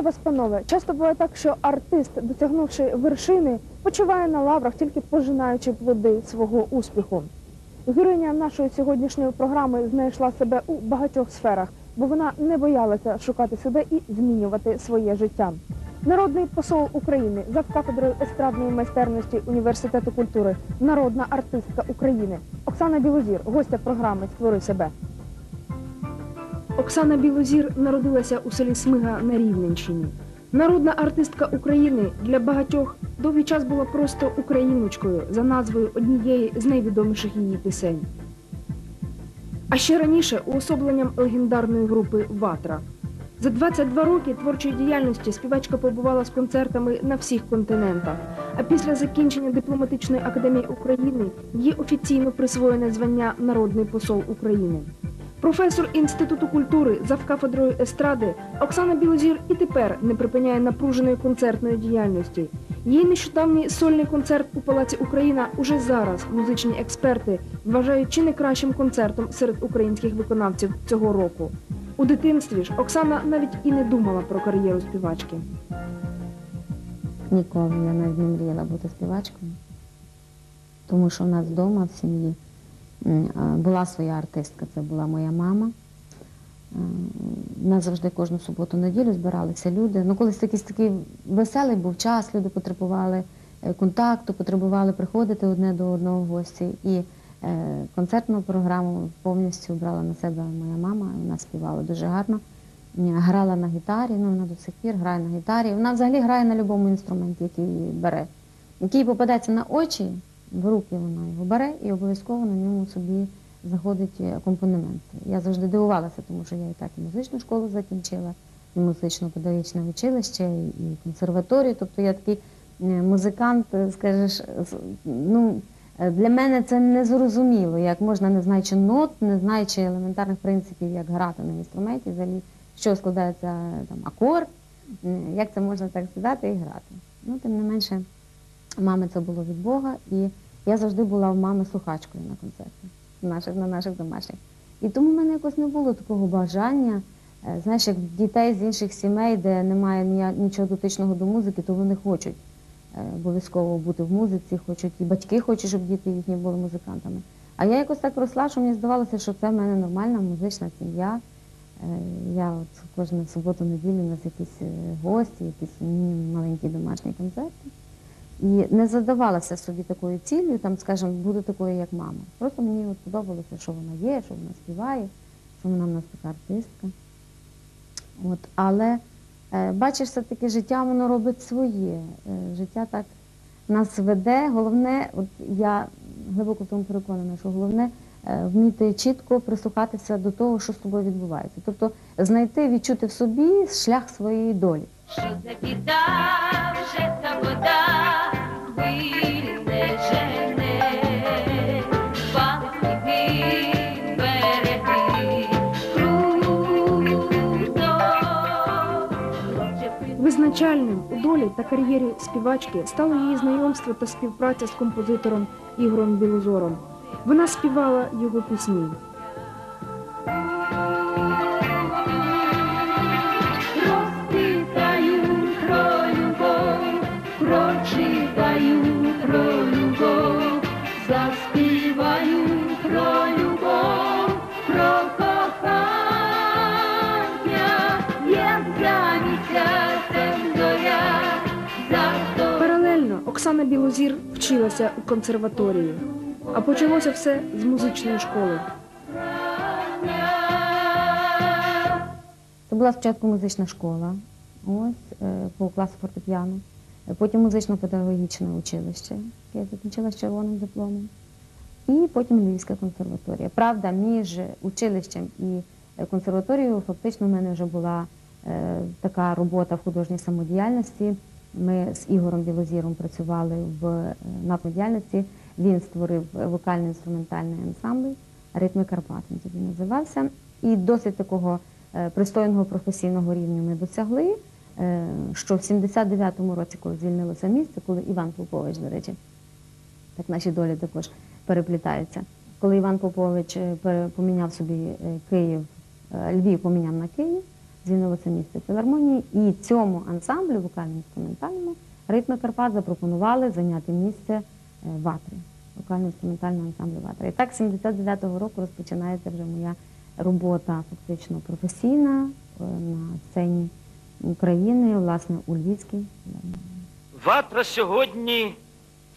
Вітаю вас, панове. Часто буває так, що артист, досягнувши вершини, почуває на лаврах, тільки пожинаючи плоди свого успіху. Героїня нашої сьогоднішньої програми знайшла себе у багатьох сферах, бо вона не боялася шукати себе і змінювати своє життя. Народний посол України за кафедрою естрадної майстерності університету культури, народна артистка України Оксана Білозір, гостя програми Створи себе. Оксана Білозір народилася у селі Смига на Рівненщині. Народна артистка України для багатьох довгий час була просто україночкою за назвою однієї з найвідоміших її пісень. А ще раніше уособленням легендарної групи Ватра. За 22 роки творчої діяльності співачка побувала з концертами на всіх континентах. А після закінчення дипломатичної академії України їй офіційно присвоєне звання Народний посол України. Професор Інституту культури завкафедрою естради Оксана Білозір і тепер не припиняє напруженої концертної діяльності. Її нещодавній сольний концерт у Палаці Україна уже зараз музичні експерти вважають чи не кращим концертом серед українських виконавців цього року. У дитинстві ж Оксана навіть і не думала про кар'єру співачки. Ніколи я навіть не мріяла бути співачкою, тому що в нас вдома в сім'ї була своя артистка, це була моя мама. Нас завжди кожну суботу-неділю збиралися люди. Ну, колись якийсь такий веселий був час, люди потребували е, контакту, потребували приходити одне до одного в гості. І е, концертну програму повністю брала на себе моя мама. Вона співала дуже гарно. Грала на гітарі, ну вона до сих пір грає на гітарі. Вона взагалі грає на будь-якому інструменті, який бере. Який попадається на очі, в руки вона його бере і обов'язково на ньому собі заходить е, акомпанемент. Я завжди дивувалася, тому що я і так і музичну школу закінчила, і музично-педагогічне училище, і консерваторію. Тобто я такий е, музикант, е, скажеш, ну. е, Для мене це незрозуміло, як можна, не знаючи нот, не знаючи елементарних принципів, як грати на інструменті, взагалі, що складається е, там акорд, е, як це можна так сідати і грати. Ну, тим не менше, мами це було від Бога, і я завжди була в мами слухачкою на концертах, наших, на наших домашніх. І тому в мене якось не було такого бажання. Е, Знаєш, як дітей з інших сімей, де немає нічого дотичного до музики, то вони хочуть е, обов'язково бути в музиці, хочуть, і батьки хочуть, щоб діти їхні були музикантами. А я якось так росла, що мені здавалося, що це в мене нормальна музична сім'я. Е, Я от кожну суботу-неділю у нас якісь гості, якісь маленькі домашні концерти. І не задавалася собі такою цілею, там, скажімо, бути такою, як мама. Просто мені от подобалося, що вона є, що вона співає, що вона в нас така артистка. От, але е, бачиш, все-таки життя воно робить своє. Е, життя так нас веде. Головне, от я глибоко в тому переконана, що головне е, вміти чітко прислухатися до того, що з тобою відбувається. Тобто знайти, відчути в собі шлях своєї долі. Що за біда вже та вода Визначальним у долі та кар'єрі співачки стало її знайомство та співпраця з композитором Ігорем Білозором. Вона співала його пісні. Оксана Білозір вчилася у консерваторії. А почалося все з музичної школи. Це була спочатку музична школа, ось е, по класу фортепіано, Е, потім музично-педагогічне училище, яке я закінчила з червоним дипломом, і потім Львівська консерваторія. Правда, між училищем і е, консерваторією фактично в мене вже була така робота в художній самодіяльності. Ми з Ігорем Білозіром працювали в е, напрямку діяльності. Він створив вокально-інструментальний ансамбль Ритми Карпат. Він тоді називався. І досить такого е, пристойного професійного рівня ми досягли. е, Що в 79-му році, коли звільнилося місце, коли Іван Попович, до речі, так наші долі також переплітаються. Коли Іван Попович е, поміняв собі е, Київ, е, Львів поміняв на Київ, звільнилося місце філармонії, і цьому ансамблю вокально-інструментальному ритми Карпат запропонували зайняти місце е, ватри, вокально-інструментального ансамблю ватри. І так, з 79-го року розпочинається вже моя робота фактично професійна е, на сцені України, власне, у Львівській. Ватра сьогодні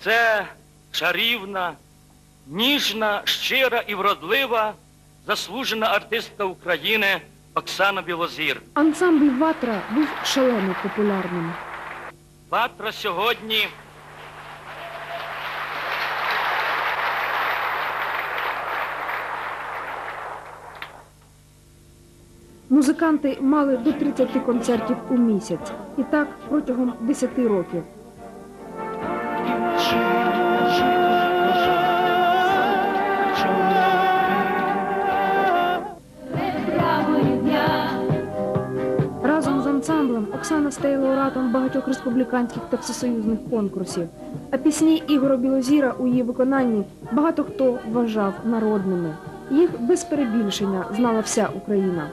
це чарівна, ніжна, щира і вродлива, заслужена артистка України Оксана Білозір. Ансамбль Ватра був шалено популярним. Ватра сьогодні Музиканти мали до 30 концертів у місяць, і так протягом 10 років. Стає лауреатом багатьох республіканських та всесоюзних конкурсів. А пісні Ігора Білозіра у її виконанні багато хто вважав народними. Їх без перебільшення знала вся Україна.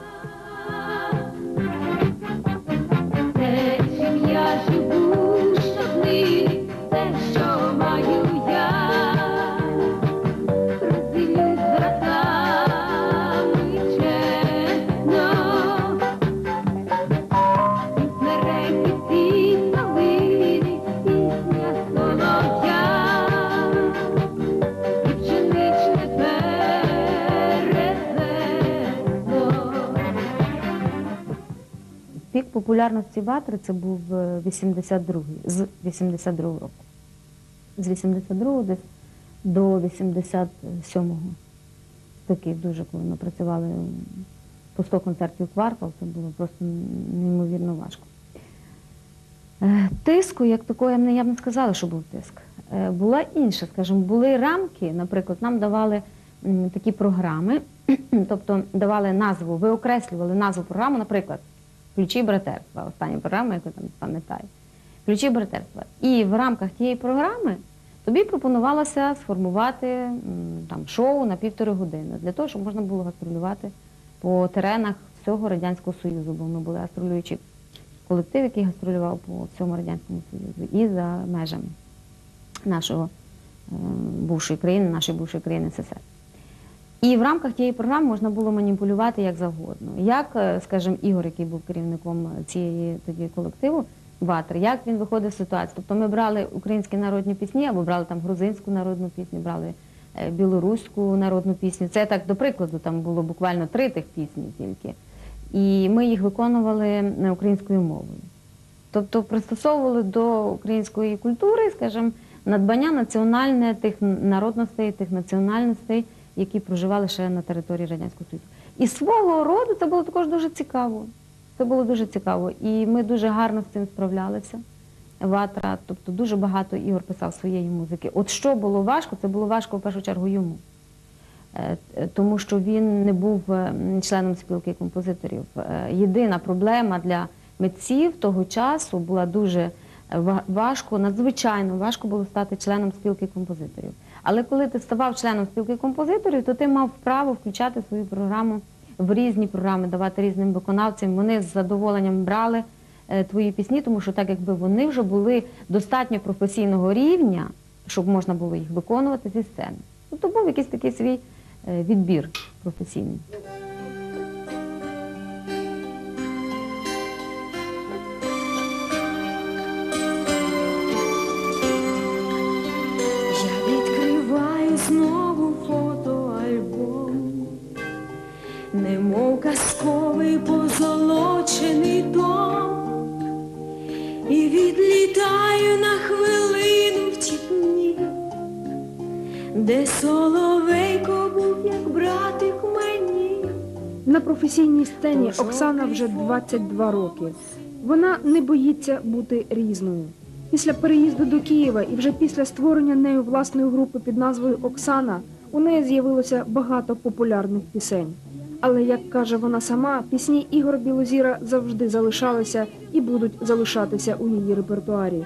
Популярності ватри це був е, 82-й, з 82-го року. З 82-го десь до 87-го. Такий дуже, коли ми працювали по 100 концертів квартал, це було просто неймовірно важко. Е, Тиску, як такого, я б не, я б не сказала, що був тиск. Е, Була інша, скажімо, були рамки, наприклад, нам давали такі програми, тобто давали назву, виокреслювали назву програми, наприклад, Ключі братерства, остання програма, яку там пам'ятаю. Ключі братерства. І в рамках тієї програми тобі пропонувалося сформувати там, шоу на півтори години для того, щоб можна було гастролювати по теренах всього Радянського Союзу, бо ми були гастролюючі колектив, який гастролював по всьому Радянському Союзу і за межами нашого е, бувшої країни, нашої бувшої країни СССР. І в рамках тієї програми можна було маніпулювати як завгодно. Як, е, скажімо, Ігор, який був керівником цієї тоді колективу, Ватр, як він виходив з ситуації. Тобто ми брали українські народні пісні, або брали там грузинську народну пісню, брали е, білоруську народну пісню. Це так, до прикладу, там було буквально три тих пісні тільки. І ми їх виконували українською мовою. Тобто пристосовували до української культури, скажімо, надбання національне тих народностей, тих національностей, які проживали ще на території Радянського Союзу. І свого роду це було також дуже цікаво. Це було дуже цікаво. І ми дуже гарно з цим справлялися. Ватра, тобто дуже багато Ігор писав своєї музики. От що було важко, це було важко в першу чергу йому. Е, е, Тому що він не був е, членом спілки композиторів. Єдина проблема для митців того часу була дуже важко, надзвичайно важко було стати членом спілки композиторів. Але коли ти ставав членом спілки композиторів, то ти мав право включати свою програму в різні програми, давати різним виконавцям. Вони з задоволенням брали е, твої пісні, тому що так якби вони вже були достатньо професійного рівня, щоб можна було їх виконувати зі сцени. Тобто був якийсь такий свій е, відбір професійний. Де соловейко був, як братик мені. На професійній сцені Оксана вже 22 роки. Вона не боїться бути різною. Після переїзду до Києва і вже після створення нею власної групи під назвою Оксана у неї з'явилося багато популярних пісень. Але як каже вона сама, пісні Ігора Білозіра завжди залишалися і будуть залишатися у її репертуарі.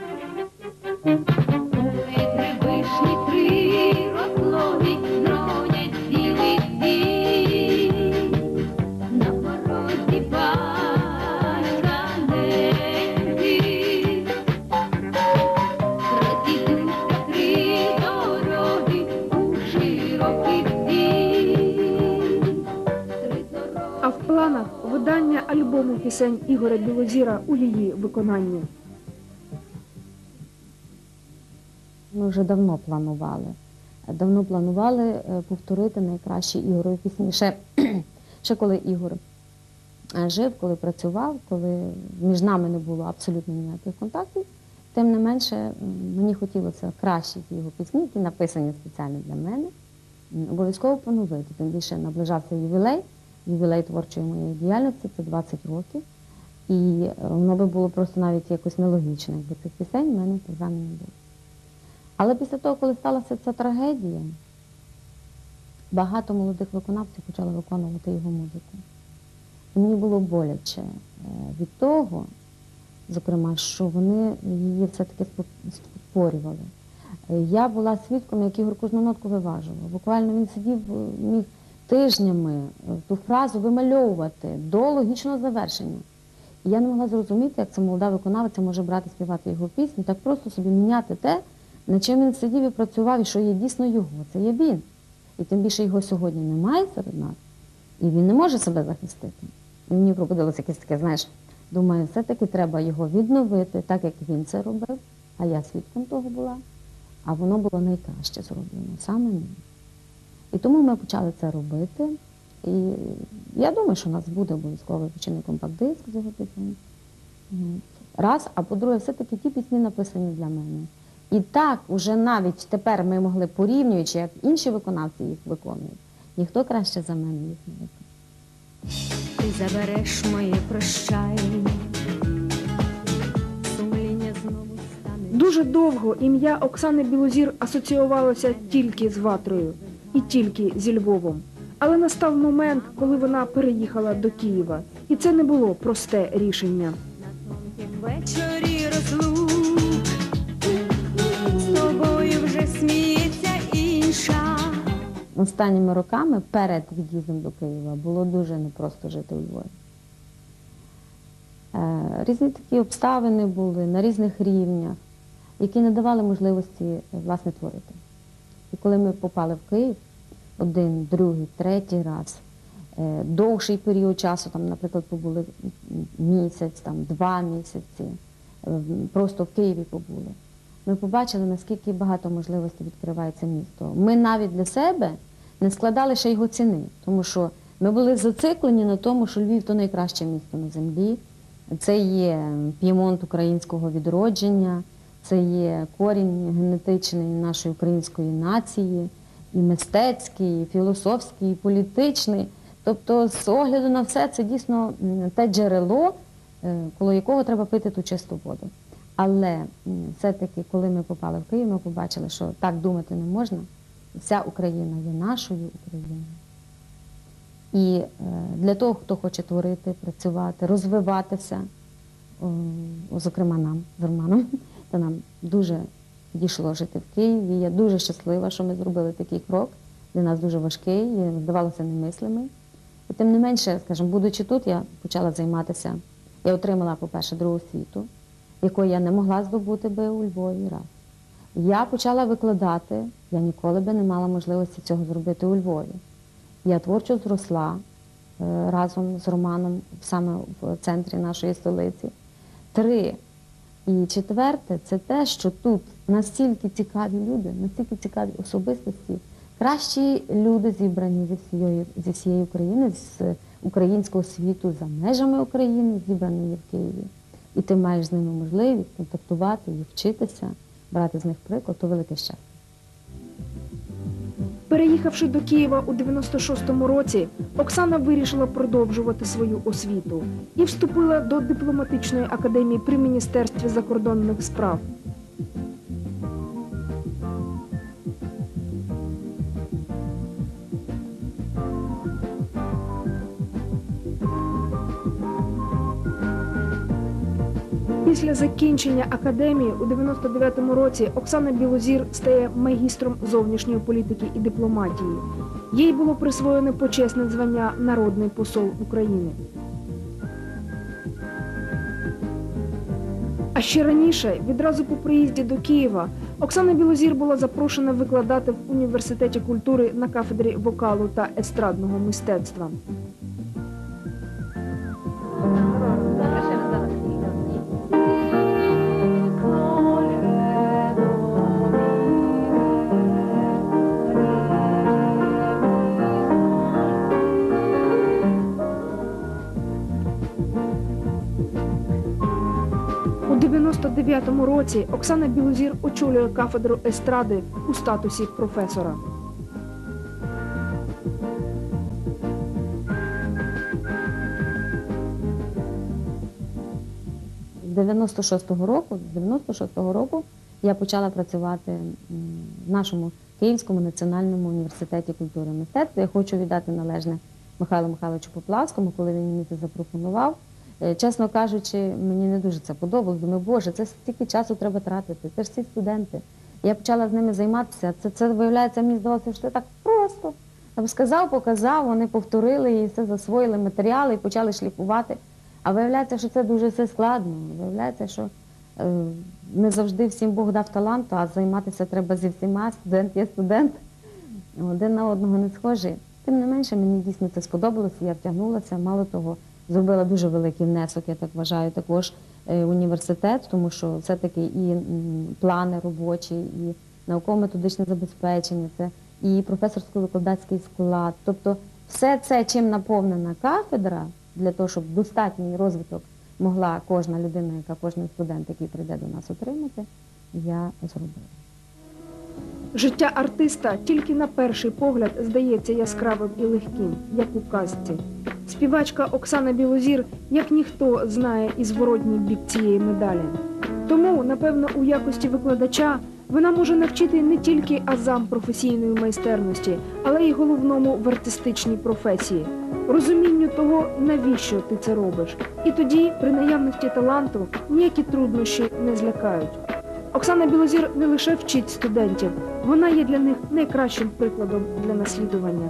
Альбому пісень Ігоря Білозіра у її виконанні. Ми вже давно планували. Давно планували е, повторити найкращі Ігорові пісні. Ще, ще коли Ігор е, жив, коли працював, коли між нами не було абсолютно ніяких контактів, тим не менше мені хотілося кращі його пісні, які написані спеціально для мене, обов'язково поновити. Тим більше наближався ювілей, ювілей творчої моєї діяльності, це 20 років. І е, воно би було просто навіть якось нелогічно, якби цих пісень в мене в не було. Але після того, коли сталася ця трагедія, багато молодих виконавців почали виконувати його музику. І мені було боляче е, від того, зокрема, що вони її все-таки спо- спотворювали. Е, Я була свідком, як Ігор нотку виважував. Буквально він сидів, міг тижнями е, ту фразу вимальовувати до логічного завершення. І я не могла зрозуміти, як ця молода виконавиця може брати співати його пісню, так просто собі міняти те, над чим він сидів і працював, і що є дійсно його, це є він. І тим більше його сьогодні немає серед нас, і він не може себе захистити. І мені пробудилося якесь таке, знаєш, думаю, все-таки треба його відновити, так як він це робив, а я свідком того була. А воно було найкраще зроблено, саме ним. І тому ми почали це робити. І я думаю, що у нас буде обов'язково випущений компакт-диск з його пісень. Раз, а по-друге, все-таки ті пісні написані для мене. І так, уже навіть тепер ми могли порівнюючи, як інші виконавці їх виконують. Ніхто краще за мене їх не виконує. Ти забереш моє прощання. Дуже довго ім'я Оксани Білозір асоціювалося тільки з Ватрою і тільки зі Львовом. Але настав момент, коли вона переїхала до Києва, і це не було просте рішення. Вечорі розлук з тобою вже сміється інша. Останніми роками перед від'їздом до Києва було дуже непросто жити у Львові. Е, Різні такі обставини були на різних рівнях, які не давали можливості власне творити. І коли ми попали в Київ один, другий, третій раз, е, довший період часу, там, наприклад, побули місяць, там, два місяці, е, просто в Києві побули. Ми побачили, наскільки багато можливостей відкривається місто. Ми навіть для себе не складали ще його ціни, тому що ми були зациклені на тому, що Львів то найкраще місто на землі. Це є п'ємонт українського відродження, це є корінь генетичний нашої української нації, і мистецький, і філософський, і політичний. Тобто, з огляду на все, це дійсно те джерело, е, коло якого треба пити ту чисту воду. Але все-таки, коли ми попали в Київ, ми побачили, що так думати не можна. Вся Україна є нашою Україною. І е, для того, хто хоче творити, працювати, розвиватися, зокрема нам з Романом, то нам дуже дійшло жити в Києві. Я дуже щаслива, що ми зробили такий крок. Для нас дуже важкий, здавалося, немислимий. І тим не менше, скажімо, будучи тут, я почала займатися. Я отримала, по-перше, другу освіту, якої я не могла здобути би у Львові раз. Я почала викладати, я ніколи би не мала можливості цього зробити у Львові. Я творчо зросла е, разом з Романом саме в центрі нашої столиці. Три. І четверте, це те, що тут настільки цікаві люди, настільки цікаві особистості, кращі люди зібрані зі всієї, зі всієї України, з українського світу за межами України, зібрані в Києві. І ти маєш з ними можливість контактувати і вчитися, брати з них приклад, то велике щастя. Переїхавши до Києва у 96-му році, Оксана вирішила продовжувати свою освіту і вступила до дипломатичної академії при Міністерстві закордонних справ. Після закінчення академії у 99-му році Оксана Білозір стає магістром зовнішньої політики і дипломатії. Їй було присвоєне почесне звання Народний посол України. А ще раніше, відразу по приїзді до Києва, Оксана Білозір була запрошена викладати в університеті культури на кафедрі вокалу та естрадного мистецтва. 99-му році Оксана Білозір очолює кафедру естради у статусі професора. З 96-го року, з 96-го року я почала працювати в нашому Київському національному університеті культури і мистецтва. Я хочу віддати належне Михайлу Михайловичу Поплавському, коли він мені це запропонував. Е, Чесно кажучи, мені не дуже це подобалось. Думаю, боже, це стільки часу треба тратити. Це ж всі студенти. Я почала з ними займатися. Це, це виявляється, мені здавалося, що так просто. Сказав, показав, вони повторили і все засвоїли матеріали і почали шліфувати. А виявляється, що це дуже все складно. Виявляється, що е, не завжди всім Бог дав талант, а займатися треба зі всіма. Студент є студент, один на одного не схожі. Тим не менше, мені дійсно це сподобалося, я втягнулася. Мало того, зробила дуже великий внесок, я так вважаю, також е, університет, тому що все-таки і плани робочі, і науково-методичне забезпечення, це і професорсько-викладацький склад. Тобто все це, чим наповнена кафедра, для того, щоб достатній розвиток могла кожна людина, яка кожен студент, який прийде до нас отримати, я зробила. Життя артиста тільки на перший погляд здається яскравим і легким, як у казці. Співачка Оксана Білозір, як ніхто, знає і зворотній бік цієї медалі. Тому, напевно, у якості викладача вона може навчити не тільки азам професійної майстерності, але й головному в артистичній професії розумінню того, навіщо ти це робиш. І тоді, при наявності таланту, ніякі труднощі не злякають. Оксана Білозір не лише вчить студентів, вона є для них найкращим прикладом для наслідування.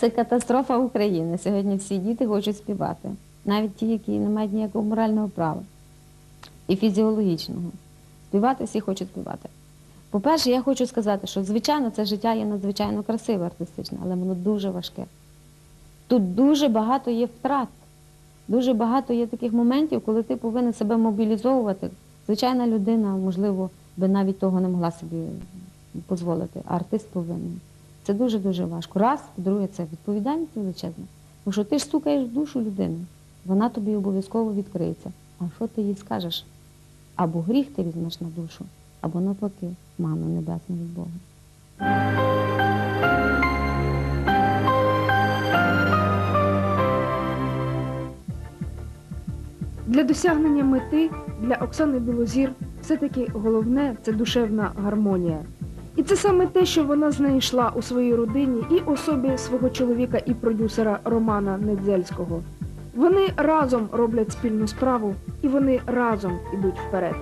Це катастрофа України. Сьогодні всі діти хочуть співати, навіть ті, які не мають ніякого морального права і фізіологічного. Співати всі хочуть співати. По-перше, я хочу сказати, що звичайно це життя є надзвичайно красиве артистичне, але воно дуже важке. Тут дуже багато є втрат, дуже багато є таких моментів, коли ти повинен себе мобілізовувати. Звичайна людина, можливо, би навіть того не могла собі дозволити, а артист повинен. Це дуже-дуже важко. Раз, друге, це відповідальність величезна. Тому що ти ж стукаєш в душу людини, вона тобі обов'язково відкриється. А що ти їй скажеш? Або гріх ти візьмеш на душу, або навпаки, ману небесну від Бога. Для досягнення мети для Оксани Білозір все-таки головне це душевна гармонія. І це саме те, що вона знайшла у своїй родині і особі свого чоловіка і продюсера Романа Недзельського. Вони разом роблять спільну справу і вони разом ідуть вперед.